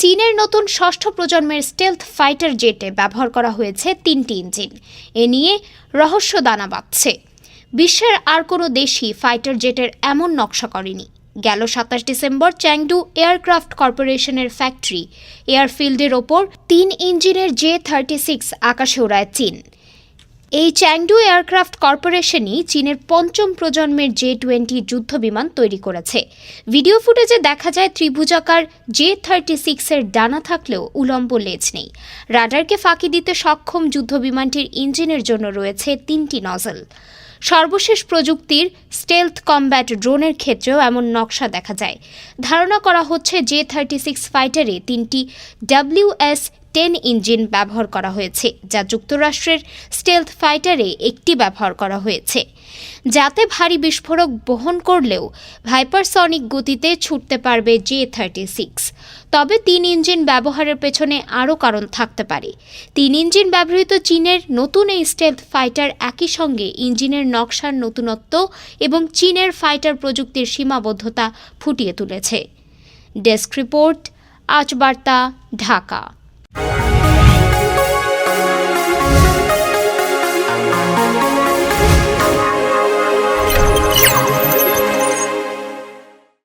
চীনের নতুন ষষ্ঠ প্রজন্মের স্টেলথ ফাইটার জেটে ব্যবহার করা হয়েছে তিনটি ইঞ্জিন এ নিয়ে রহস্য দানা বাঁধছে। বিশ্বের আর কোনো দেশই ফাইটার জেটের এমন নকশা করেনি। গেল সাতাশ ডিসেম্বর চ্যাংডু এয়ারক্রাফট কর্পোরেশনের ফ্যাক্টরি, এয়ারফিল্ডের ওপর তিন ইঞ্জিনের জে থার্টি সিক্স আকাশে ওড়ায় চীন। এই চ্যাংডু এয়ারক্রাফট কর্পোরেশনই চীনের পঞ্চম প্রজন্মের জে টোয়েন্টি যুদ্ধ বিমান তৈরি করেছে। ভিডিও ফুটেজে দেখা যায় ত্রিভুজাকার জে থার্টি সিক্সের ডানা থাকলেও উলম্ব লেজ নেই। রাডারকে ফাঁকি দিতে সক্ষম যুদ্ধ বিমানটির ইঞ্জিনের জন্য রয়েছে তিনটি নজল। সর্বশেষ প্রযুক্তির স্টেলথ কমব্যাট ড্রোনের ক্ষেত্রেও এমন নকশা দেখা যায়। ধারণা করা হচ্ছে জে থার্টি সিক্স ফাইটারে তিনটি ডাব্লিউএস টেন ইঞ্জিন ব্যবহার করা হয়েছে, যা যুক্তরাষ্ট্রের স্টেলথ ফাইটারে একটি ব্যবহার করা হয়েছে। যাতে ভারী বিস্ফোরক বহন করলেও ভাইপারসনিক গতিতে ছুটতে পারবে জে থার্টি সিক্স তবে তিন ইঞ্জিন ব্যবহারের পেছনে আরও কারণ থাকতে পারে। তিন ইঞ্জিন ব্যবহৃত চীনের নতুন এই স্টেলথ ফাইটার একই সঙ্গে ইঞ্জিনের নকশার নতুনত্ব এবং চীনের ফাইটার প্রযুক্তির সীমাবদ্ধতা ফুটিয়ে তুলেছে। ডেস্ক রিপোর্ট, আজ বার্তা, ঢাকা।